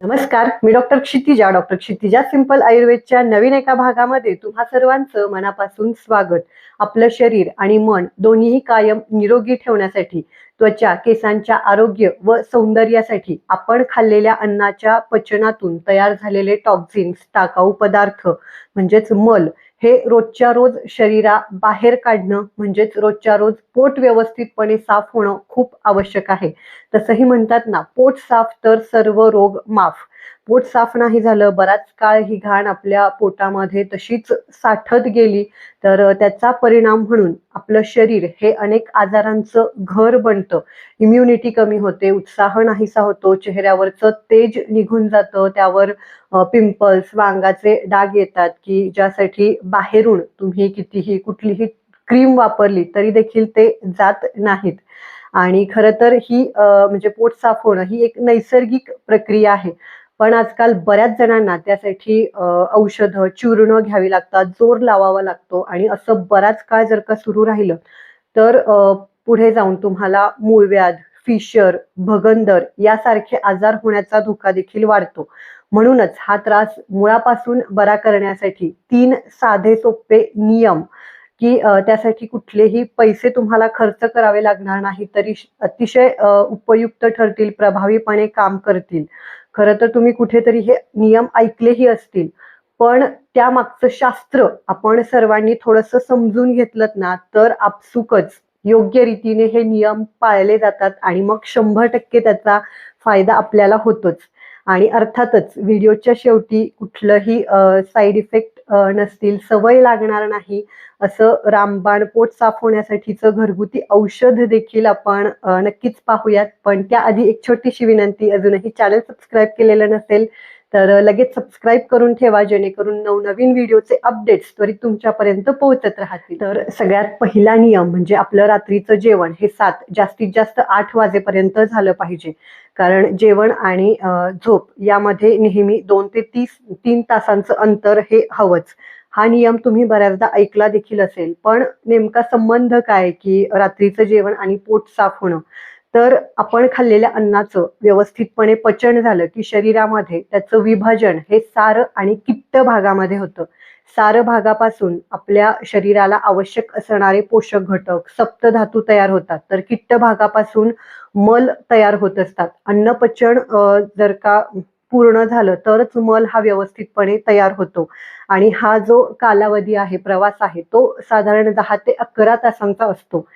नमस्कार मी doctor Kshitija. Doctor Kshitija simple आयुर्वेदच्या नवीन एका भागामध्ये तुम्हा सर्वांचं मनापासून स्वागत. आपलं शरीर आणि मन दोन्हीही कायम निरोगी ठेवण्यासाठी त्वचा केसांच्या आरोग्य व सौंदर्यासाठी आपण खाल्लेल्या अन्नाच्या पचनातून तयार झालेले टॉक्झिन्स टाकाऊ पदार्थ म्हणजेच मल हे रोजच्या रोज शरीरा बाहेर काढणं म्हणजेच रोजच्या रोज पोट व्यवस्थितपणे साफ होणं खूप आवश्यक आहे. तसंही म्हणतात ना पोट साफ तर सर्व रोग माफ. पोट साफ नाही झालं बराच काळ ही घाण आपल्या पोटामध्ये तशीच साठत गेली. तर त्याचा परिणाम म्हणून आपलं शरीर हे अनेक आजारांचं घर बनतं. इम्युनिटी कमी होते उत्साह नाहीसा होतो चेहऱ्यावरचं तेज निघून जातं त्यावर पिंपल्स वांगाचे डाग येतात की ज्यासाठी बाहेरून तुम्ही कितीही कुठलीही क्रीम वापरली तरी देखील ते जात नाहीत. आणि खरं तर ही म्हणजे पोट साफ होणं ही एक नैसर्गिक प्रक्रिया आहे. पण आजकाल बऱ्याच जणांना त्यासाठी औषधं चूर्ण घ्यावी लागतात जोर लावावा लागतो आणि असं बराच काळ जर का सुरू राहिलं तर पुढे जाऊन तुम्हाला मूळव्याध फिशर भगंदर यासारखे आजार होण्याचा धोका देखील वाढतो. म्हणूनच हा त्रास मुळापासून बरा करण्यासाठी तीन साधे सोपे नियम की त्यासाठी कुठलेही पैसे तुम्हाला खर्च करावे लागणार नाही तरी अतिशय उपयुक्त ठरतील प्रभावीपणे काम करतील. खरं तर तुम्ही कुठेतरी हे नियम ऐकलेही असतील. पण त्यामागचं शास्त्र आपण सर्वांनी थोडस समजून घेतलं ना तर आपसुकच योग्य रीतीने हे नियम पाळले जातात आणि मग शंभर टक्के त्याचा फायदा आपल्याला होतोच. आणि अर्थातच व्हिडिओच्या शेवटी कुठलंही साईड इफेक्ट नसतील सवय लागणार नाही असं रामबाण पोट साफ होण्यासाठीचं घरगुती औषध देखील आपण नक्कीच पाहूयात. पण त्याआधी एक छोटीशी विनंती अजूनही चॅनल सबस्क्राईब केलेलं नसेल तर लगेच सबस्क्राईब करून ठेवा जेणेकरून नवनवीन व्हिडिओचे अपडेट्स त्वरित तुमच्यापर्यंत पोहोचत राहतील. तर सगळ्यात पहिला नियम म्हणजे आपलं रात्रीचं जेवण हे सात जास्तीत जास्त आठ वाजेपर्यंत झालं पाहिजे. कारण जेवण आणि झोप यामध्ये नेहमी दोन ते तीस तीन तासांचं अंतर हे हवंच. हा नियम तुम्ही बऱ्याचदा ऐकला देखील असेल. पण नेमका संबंध काय की रात्रीचं जेवण आणि पोट साफ होणं? तर आपण खाल्लेल्या अन्नाचं व्यवस्थितपणे पचन झालं की शरीरामध्ये त्याचं विभाजन हे सार आणि किट्ट भागामध्ये होतं. सार भागापासून आपल्या शरीराला आवश्यक असणारे पोषक घटक सप्तधातू तयार होतात. तर किट्ट भागापासून मल तयार होत असतात. अन्नपचन जर का पूर्ण झालं तरच मल हा व्यवस्थितपणे तयार होतो. आणि हा जो कालावधी आहे प्रवास आहे तो साधारण दहा ते अकरा तासांचा असतो.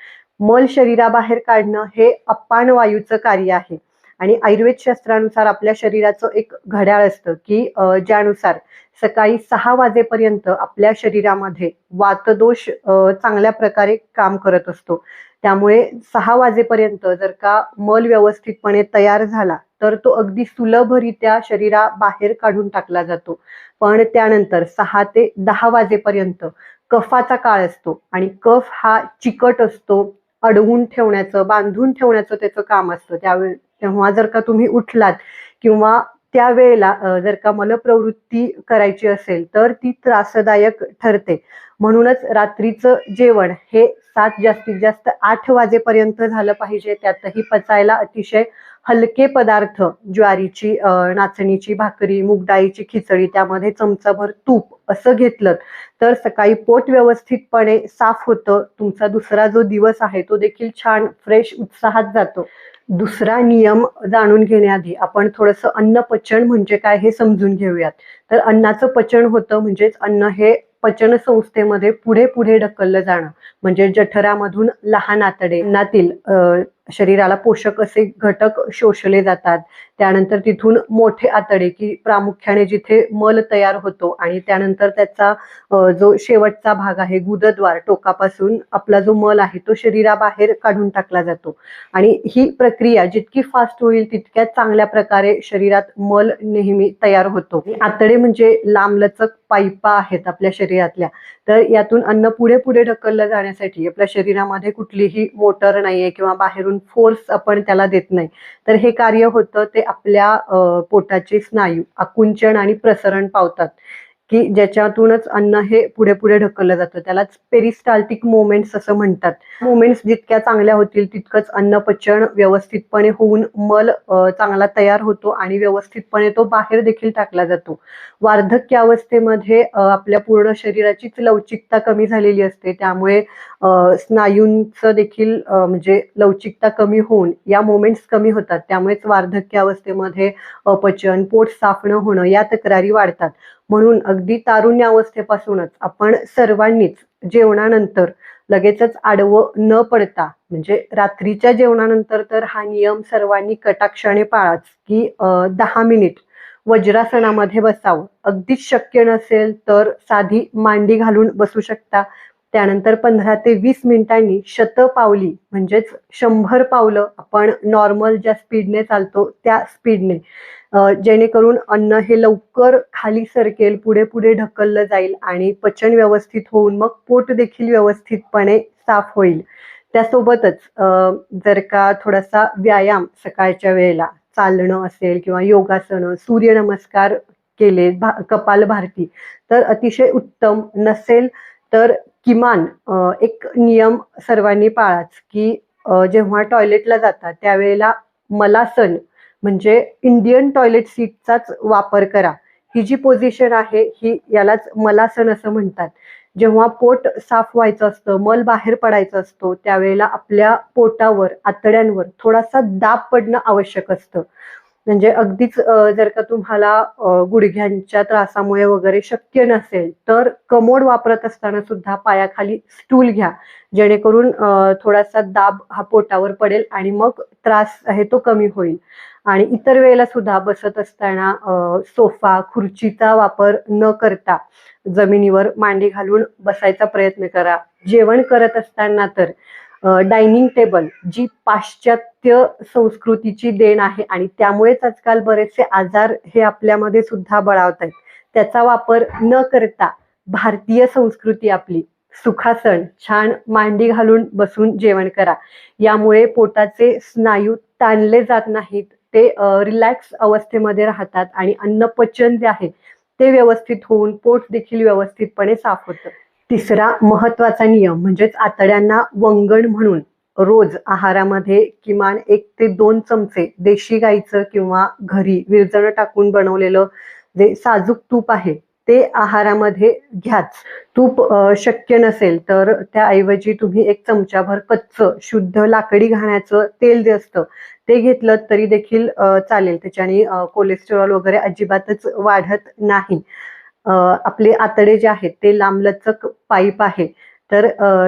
मल शरीराबाहेर काढणं हे अप्पान वायूचं कार्य आहे. आणि आयुर्वेद शास्त्रानुसार आपल्या शरीराचं एक घड्याळ असतं की ज्यानुसार सकाळी सहा वाजेपर्यंत आपल्या शरीरामध्ये वातदोष चांगल्या प्रकारे काम करत असतो. त्यामुळे सहा वाजेपर्यंत जर का मल व्यवस्थितपणे तयार झाला तर तो अगदी सुलभरित्या शरीराबाहेर काढून टाकला जातो. पण त्यानंतर सहा ते दहा वाजेपर्यंत कफाचा काळ असतो आणि कफ हा चिकट असतो. अडवून ठेवण्याचं बांधून ठेवण्याचं त्याचं काम असतं. त्यावेळी तेव्हा जर का तुम्ही उठलात किंवा त्यावेळेला जर का मलप्रवृत्ती करायची असेल तर ती त्रासदायक ठरते. म्हणूनच रात्रीचं जेवण हे सात जास्तीत जास्त आठ वाजेपर्यंत झालं पाहिजे. त्यातही पचायला अतिशय हलके पदार्थ ज्वारीची नाचणीची भाकरी मूगडाळीची खिचडी त्यामध्ये चमचाभर तूप असं घेतलं तर सकाळी पोट व्यवस्थितपणे साफ होतं. तुमचा दुसरा जो दिवस आहे तो देखील छान फ्रेश उत्साहात जातो. दुसरा नियम जाणून घेण्याआधी आपण थोडंसं अन्न पचन म्हणजे काय हे समजून घेऊयात. तर अन्नाचं पचन होतं म्हणजेच अन्न हे पचन संस्थेमध्ये पुढे पुढे ढकललं जाणं. म्हणजे जठरामधून लहान आतडे अन्नातील शरीराला पोषक असे घटक शोषले जातात. त्यानंतर तिथून मोठे आतडे की प्रामुख्याने जिथे मल तयार होतो आणि त्यानंतर त्याचा जो शेवटचा भाग आहे गुदद्वार टोकापासून आपला जो मल आहे तो शरीराबाहेर काढून टाकला जातो. आणि ही प्रक्रिया जितकी फास्ट होईल तितक्या चांगल्या प्रकारे शरीरात मल नेहमी तयार होतो. आतडे म्हणजे लांबलचक पाईपा आहेत आपल्या शरीरातल्या. तर यातून अन्न पुढे पुढे ढकललं जाण्यासाठी आपल्या शरीरामध्ये कुठलीही मोटर नाहीये किंवा बाहेरून फोर्स आपण त्याला देत नाही. तर हे कार्य होतं ते आपल्या अ, पोटाचे स्नायू आकुंचन आणि प्रसरण पावतात. की ज्याच्यातूनच अन्न हे पुढे पुढे ढकललं जातं. त्यालाच पेरिस्टाल्टिक मोमेंट्स असं म्हणतात. मोमेंट्स जितक्या चांगल्या होतील तितकंच अन्न पचन व्यवस्थितपणे होऊन मल चांगला तयार होतो आणि व्यवस्थितपणे तो बाहेर देखील टाकला जातो. वार्धक्य अवस्थेमध्ये आपल्या पूर्ण शरीराचीच लवचिकता कमी झालेली असते. त्यामुळे स्नायूंचं देखील म्हणजे लवचिकता कमी होऊन या मोमेंट्स कमी होतात. त्यामुळेच वार्धक्य अवस्थेमध्ये अपचन पोट साफ न होणं या तक्रारी वाढतात. म्हणून अगदी तारुण्य अवस्थेपासूनच आपण सर्वांनीच जेवणानंतर लगेचच आडवं न पडता म्हणजे रात्रीच्या जेवणानंतर तर हा नियम सर्वांनी कटाक्षाने पाळाच की दहा मिनिट वज्रासनामध्ये बसावं. अगदीच शक्य नसेल तर साधी मांडी घालून बसू शकता. त्यानंतर पंधरा ते वीस मिनिटांनी शत पावली म्हणजेच शंभर पावलं आपण नॉर्मल ज्या स्पीडने चालतो त्या स्पीडने. जेणेकरून अन्न हे लवकर खाली सरकेल पुढे पुढे ढकललं जाईल आणि पचन व्यवस्थित होऊन मग पोट देखील व्यवस्थितपणे साफ होईल. त्यासोबतच जर का थोडासा व्यायाम सकाळच्या वेळेला चालणं असेल किंवा योगासनं सूर्यनमस्कार केले भा कपाल भारती तर अतिशय उत्तम नसेल तर किमान एक नियम सर्वांनी पाळाच की जेव्हा टॉयलेटला जातात त्यावेळेला मलासन म्हणजे इंडियन टॉयलेट सीटचाच वापर करा. ही जी पोझिशन आहे ही यालाच मलासन असं म्हणतात. जेव्हा पोट साफ व्हायचं असतं मल बाहेर पडायचं असतो त्यावेळेला आपल्या पोटावर आतड्यांवर थोडासा दाब पडणं आवश्यक असतं. म्हणजे अगदीच जर का तुम्हाला गुडघ्यांच्या त्रासामुळे वगैरे शक्य नसेल तर कमोड वापरत असताना सुद्धा पायाखाली स्टूल घ्या. जेणेकरून थोडासा दाब हा पोटावर पडेल आणि मग त्रास आहे तो कमी होईल. आणि इतर वेळेला सुद्धा बसत असताना सोफा खुर्चीचा वापर न करता जमिनीवर मांडी घालून बसायचा प्रयत्न करा. जेवण करत असताना तर डायनिंग टेबल जी पाश्चात्य संस्कृतीची देण आहे आणि त्यामुळेच आजकाल बरेचसे आजार हे आपल्यामध्ये सुद्धा बळावत आहेत. त्याचा वापर न करता भारतीय संस्कृती आपली सुखासन छान मांडी घालून बसून जेवण करा. यामुळे पोटाचे स्नायू ताणले जात नाहीत. ते रिलॅक्स अवस्थेमध्ये राहतात आणि अन्नपचन जे आहे ते व्यवस्थित होऊन पोट देखील व्यवस्थितपणे साफ होतं. तिसरा महत्त्वाचा नियम म्हणजेच आतड्यांना वंगण म्हणून रोज आहारामध्ये किमान एक ते दोन चमचे देशी गाईचं किंवा घरी विरजण टाकून बनवलेलं जे साजूक तूप आहे ते आहारामध्ये घ्याच. तूप शक्य नसेल तर त्याऐवजी तुम्ही एक चमचाभर कच्च शुद्ध लाकडी घाण्याचं तेल जे असतं ते घेतलं तरी देखील चालेल. त्याच्याने कोलेस्ट्रॉल कोलेस्टेरॉल वगैरे अजिबातच वाढत नाही. आपले आतडे जे आहेत ते लांबलचक पाईप आहे. तर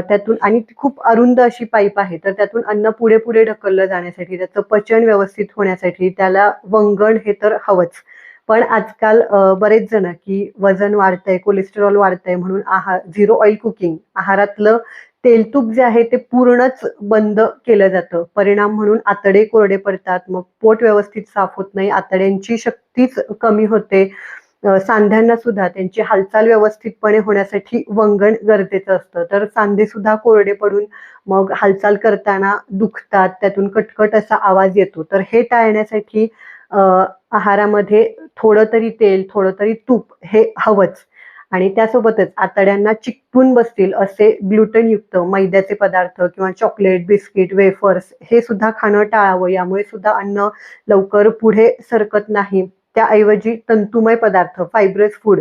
त्यातून आणि खूप अरुंद अशी पाईप आहे. तर त्यातून अन्न पुढे पुढे ढकललं जाण्यासाठी त्याचं पचन व्यवस्थित होण्यासाठी त्याला वंगण हे तर हवंच. पण आजकाल बरेच जण की वजन वाढतंय कोलेस्टेरॉल वाढतंय म्हणून आहार झिरो ऑइल कुकिंग आहारातलं तेलतूप जे आहे ते पूर्णच बंद केलं जातं. परिणाम म्हणून आतडे कोरडे पडतात मग पोट व्यवस्थित साफ होत नाही आतड्यांची शक्तीच कमी होते. सांध्यांना सुद्धा त्यांची हालचाल व्यवस्थितपणे होण्यासाठी वंगण गरजेचं असतं. तर सांधे सुद्धा कोरडे पडून मग हालचाल करताना दुखतात त्यातून कटकट असा आवाज येतो. तर हे टाळण्यासाठी आहारामध्ये थोडं तरी तेल थोडं तरी तूप हे हवंच. आणि त्यासोबतच आतड्यांना चिकटून बसतील असे ग्लुटनयुक्त मैद्याचे पदार्थ किंवा चॉकलेट बिस्किट वेफर्स हे सुद्धा खाणं टाळावं. यामुळे सुद्धा अन्न लवकर पुढे सरकत नाही. त्याऐवजी तंतुमय पदार्थ फायब्रस फूड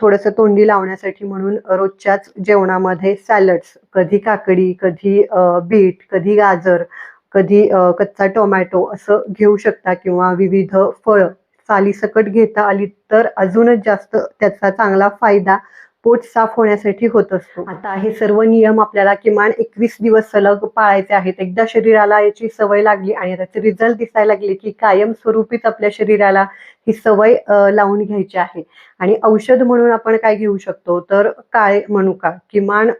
थोडंसं तोंडी लावण्यासाठी म्हणून रोजच्याच जेवणामध्ये सॅलड्स कधी काकडी कधी बीट कधी गाजर कधी कच्चा टोमॅटो असं घेऊ शकता किंवा विविध फळं. सालीसकट घेता आली तर अजूनच जास्त त्याचा चांगला फायदा पोट साफ होण्यासाठी होत असतो. आता हे सर्व नियम आपल्याला किमान एकवीस दिवस सलग पाळायचे आहेत. एकदा शरीराला याची सवय लागली आणि त्याचे रिझल्ट दिसायला लागले की कायमस्वरूपीच आपल्या शरीराला ही सवय लावून घ्यायची आहे. आणि औषध म्हणून आपण काय घेऊ शकतो? तर काळे मनुका. किमान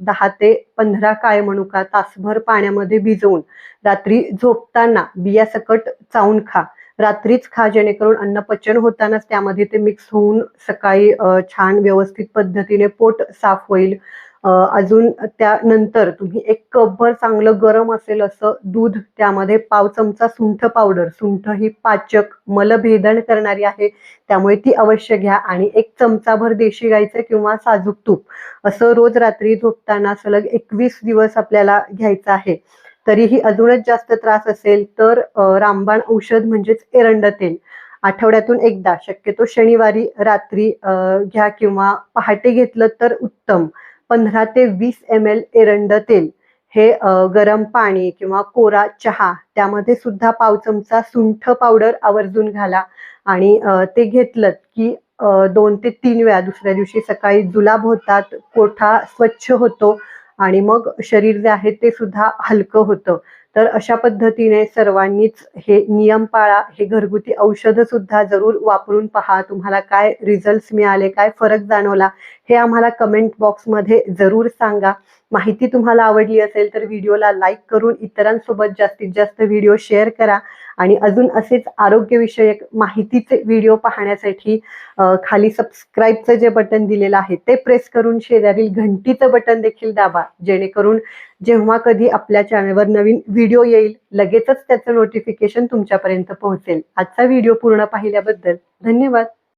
दहा ते पंधरा काळे मनुका तासभर पाण्यामध्ये भिजवून रात्री झोपताना बियासकट चावून खा. रात्रीच खा जेणेकरून अन्न पचन होतानाच त्यामध्ये ते मिक्स होऊन सकाळी छान व्यवस्थित पद्धतीने पोट साफ होईल. अजून त्यानंतर तुम्ही एक कपभर चांगलं गरम असेल असं दूध त्यामध्ये पाव चमचा सुंठ पावडर सुंठ ही पाचक मलभेदन करणारी आहे. त्यामुळे ती अवश्य घ्या आणि एक चमचाभर देशी गाईचं किंवा साजूक तूप असं रोज रात्री झोपताना सलग एकवीस दिवस आपल्याला घ्यायचं आहे. तरीही अजूनच जास्त त्रास असेल तर रामबाण औषध म्हणजेच एरंड तेल आठवड्यातून एकदा शक्यतो शनिवारी रात्री अ, घ्या किंवा पहाटे घेतलं तर उत्तम. पंधरा ते वीस एम एल एरंड तेल हे गरम पाणी किंवा कोरा चहा त्यामध्ये सुद्धा पाव चमचा सुंठ पावडर आवर्जून घाला आणि ते घेतलं की दोन ते तीन वेळा दुसऱ्या दिवशी सकाळी जुलाब होतात कोठा स्वच्छ होतो आणि मग शरीर जे आहे ते सुद्धा हलकं होतं. तर अशा पद्धतीने सर्वांनीच हे नियम पाळा हे घरगुती औषधं सुद्धा जरूर वापरून पहा. तुम्हाला काय रिझल्ट मिळाले काय फरक जाणवला हे आम्हाला कमेंट बॉक्समध्ये जरूर सांगा. माहिती तुम्हाला आवडली असेल तर व्हिडिओला लाईक करून इतरांसोबत जास्तीत जास्त व्हिडिओ शेअर करा. आणि अजून असेच आरोग्यविषयक माहितीचे व्हिडिओ पाहण्यासाठी खाली सबस्क्राईबचं जे बटन दिलेलं आहे ते प्रेस करून शेजारील घंटीचं बटन देखील दाबा. जेणेकरून जेव्हा कधी आपल्या चॅनलवर नवीन व्हिडिओ येईल लगेचच त्याचं नोटिफिकेशन तुमच्यापर्यंत पोहोचेल. आजचा व्हिडिओ पूर्ण पाहिल्याबद्दल धन्यवाद.